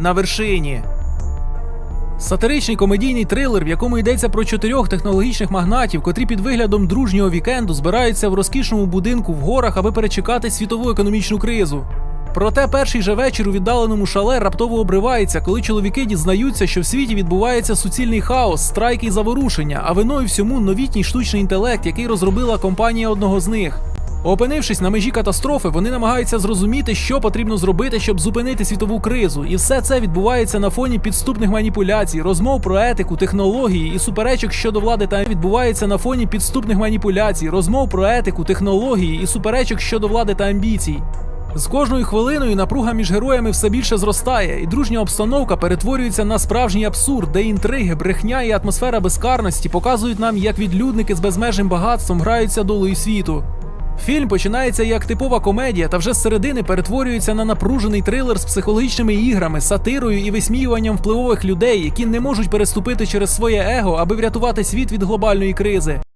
на вершині. Сатиричний комедійний трилер, в якому йдеться про чотирьох технологічних магнатів, котрі під виглядом дружнього вікенду збираються в розкішному будинку в горах, аби перечекати світову економічну кризу. Проте перший же вечір у віддаленому шале раптово обривається, коли чоловіки дізнаються, що в світі відбувається суцільний хаос, страйки і заворушення, а виною всьому новітній штучний інтелект, який розробила компанія одного з них. Опинившись на межі катастрофи, вони намагаються зрозуміти, що потрібно зробити, щоб зупинити світову кризу. І все це відбувається на фоні підступних маніпуляцій, розмов про етику, технології і суперечок щодо влади та відбувається на фоні підступних маніпуляцій, розмов про етику, технології і суперечок щодо влади та амбіцій. З кожною хвилиною напруга між героями все більше зростає, і дружня обстановка перетворюється на справжній абсурд, де інтриги, брехня і атмосфера безкарності показують нам, як відлюдники з безмежним багатством граються долею світу. Фільм починається як типова комедія, та вже з середини перетворюється на напружений трилер з психологічними іграми, сатирою і висміюванням впливових людей, які не можуть переступити через своє его, аби врятувати світ від глобальної кризи.